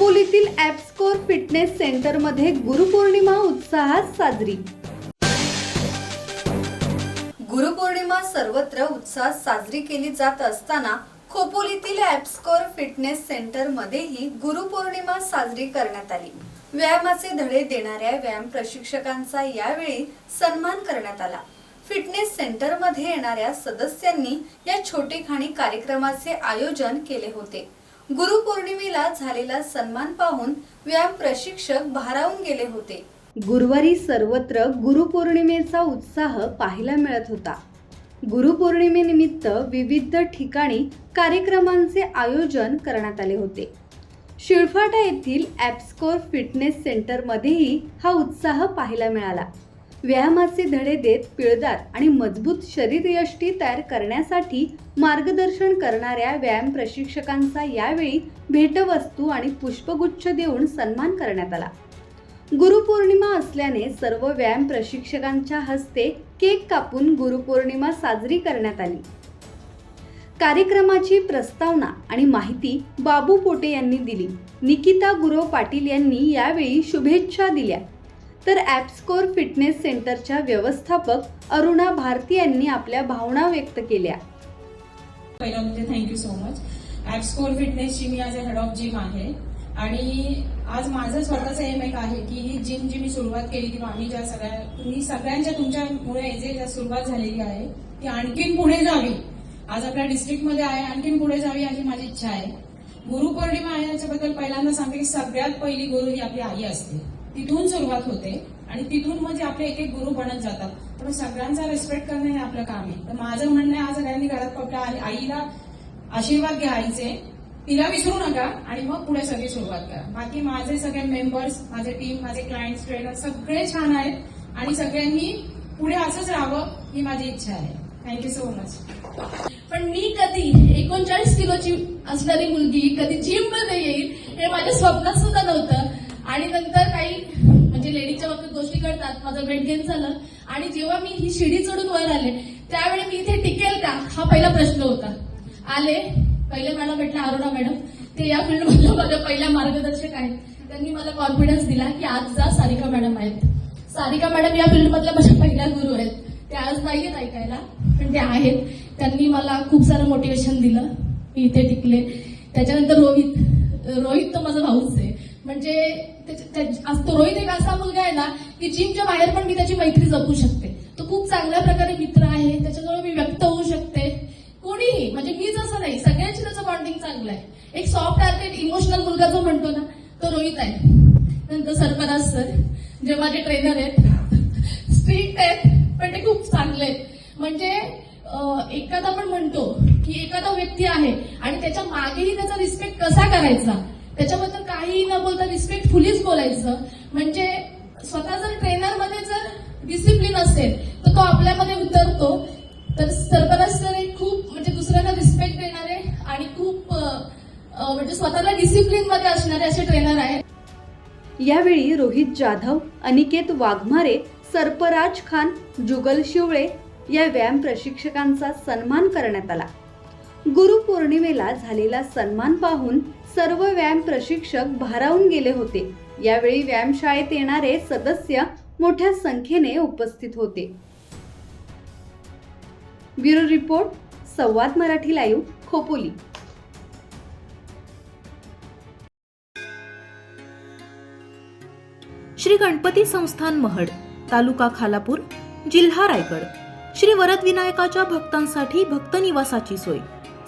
खोपोलीतील ॲपस्कोर fitness सेंटरमध्ये गुरुपौर्णिमा उत्साहात साजरी. गुरुपौर्णिमा सर्वत्र उत्साहात साजरी केली जात असताना खोपोलीतील ॲपस्कोर फिटनेस सेंटरमध्येही गुरुपौर्णिमा साजरी करण्यात आली. व्यायामाचे धडे देणाऱ्या व्यायाम प्रशिक्षकांचा यावेळी सन्मान करण्यात आला. फिटनेस सेंटरमध्ये येणाऱ्या सदस्यांनी या छोटेखाणी कार्यक्रमाचे आयोजन केले होते. गुरुपौर्णिमेला झालेला सन्मान पाहून व्यायाम प्रशिक्षक भारावून गेले होते. गुरुवारी सर्वत्र गुरुपौर्णिमेचा उत्साह पाहायला मिळत होता. गुरुपौर्णिमेनिमित्त विविध ठिकाणी कार्यक्रमांचे आयोजन करण्यात आले होते. शिळफाटा येथील ॲप्सकोर फिटनेस सेंटरमध्येही हा उत्साह पाहायला मिळाला. व्यायामाचे धडे देत पिळदार आणि मजबूत शरीरयष्टी तयार करण्यासाठी मार्गदर्शन करणाऱ्या व्यायाम प्रशिक्षकांचा यावेळी भेटवस्तू आणि पुष्पगुच्छ देऊन सन्मान करण्यात आला. गुरुपौर्णिमा असल्याने सर्व व्यायाम प्रशिक्षकांच्या हस्ते केक कापून गुरुपौर्णिमा साजरी करण्यात आली. कार्यक्रमाची प्रस्तावना आणि माहिती बाबू पोटे यांनी दिली. निकिता गुरव पाटील यांनी यावेळी शुभेच्छा दिल्या. तर ॲपस्कोर फिटनेस सेंटरच्या व्यवस्थापक अरुणा भारती यांनी आपल्या भावना व्यक्त केल्या. पहिलं म्हणजे thank you so much app फिटनेसची मी आज हेड ऑफ जिम आहे. आणि आज माझं स्वतःचं एम एक आहे की ही जिम जी मी सुरुवात केली किंवा आम्ही ज्या सगळ्या तुम्ही सगळ्यांच्या तुमच्यामुळे जे सुरुवात झालेली आहे ती आणखीन पुढे जावी. आज आपल्या डिस्ट्रिक्टमध्ये आहे आणखीन पुढे जावी अशी माझी इच्छा आहे. गुरुपौर्णिमा आहे याच्याबद्दल पहिल्यांदा सांगते की सगळ्यात पहिली गुरु ही आपली आई असते. तिथून सुरुवात होते आणि तिथून म्हणजे आपले एक एक गुरु बनत जातात. पण सगळ्यांचा रिस्पेक्ट करणं हे आपलं काम आहे. तर माझं म्हणणं आहे आज सगळ्यांनी घरात आपल्या आईला आशीर्वाद घ्या आईचे तिला विसरू नका आणि मग पुढे सगळी सुरुवात करा. बाकी माझे सगळे मेंबर्स माझे टीम माझे क्लायंट्स ट्रेनर सगळे छान आहेत आणि सगळ्यांनी पुढे असंच राहावं ही माझी इच्छा आहे. थँक्यू सो मच पण मी कधी एकोणचाळीस किलोची असणारी मुलगी कधी जिममध्ये येईल हे माझ्या स्वप्नाचं आणि नंतर काही म्हणजे लेडीजच्या बाबतीत गोष्टी घडतात माझं वेट गेन झालं. आणि जेव्हा मी ही शिडी चढून वर आले त्यावेळी मी इथे टिकेल का? हा पहिला प्रश्न होता. आले पहिले मला भेटला अरुणा मॅडम ते या फील्ड माझ्या पहिल्या मार्गदर्शक आहेत त्यांनी मला कॉन्फिडन्स दिला की आज जा सारिका मॅडम आहेत. सारिका मॅडम या फील्डमधल्या माझ्या पहिल्या गुरु आहेत. ते आज नाही आहेत ऐकायला पण ते आहेत. त्यांनी मला खूप सारं मोटिवेशन दिलं. मी इथे टिकले. त्याच्यानंतर रोहित रोहित तर माझा भाऊच आहे. म्हणजे आज तो रोहित एक असा मुलगा आहे ना की जिमच्या बाहेर पण मी त्याची मैत्री जपू शकते. तो खूप चांगल्या प्रकारे मित्र आहे त्याच्याजवळ मी व्यक्त होऊ शकते. कोणीही म्हणजे मीच असं नाही सगळ्यांची त्याचं बॉन्डिंग चांगलं आहे. एक सॉफ्ट हार्टेड इमोशनल मुलगा जो म्हणतो ना तो रोहित आहे. नंतर सरफराज सर जे माझे ट्रेनर आहेत. स्ट्रिक्ट आहेत पण ते खूप चांगले आहेत. म्हणजे एखादा आपण म्हणतो की एखादा व्यक्ती आहे आणि त्याच्या मागेही त्याचा रिस्पेक्ट कसा करायचा? त्याच्याबद्दल काही न बोलता रिस्पेक्टफुलीच बोलायचं. म्हणजे स्वतः जर ट्रेनरमध्ये जर डिसिप्लिन असेल तर तो आपल्यामध्ये उतरतो. तर सरफराज खूप म्हणजे दुसऱ्यांना रिस्पेक्ट देणारे आणि खूप म्हणजे स्वतःला डिसिप्लिनमध्ये असणारे असे ट्रेनर आहेत. यावेळी रोहित जाधव अनिकेत वाघमारे सर्पराज खान जुगल शिवळे या व्यायाम प्रशिक्षकांचा सन्मान करण्यात आला. गुरुपौर्णिमेला झालेला सन्मान पाहून सर्व व्यायाम प्रशिक्षक भारावून गेले होते. यावेळी व्यायामशाळेत येणारे सदस्य मोठ्या संख्येने उपस्थित होते. Bureau report Samvad Marathi live Khopoli. Shri Ganpati Sansthan Mahad taluka Khalapur जिल्हा रायगड. श्री वरदविनायकाच्या भक्तांसाठी भक्त निवासाची सोय.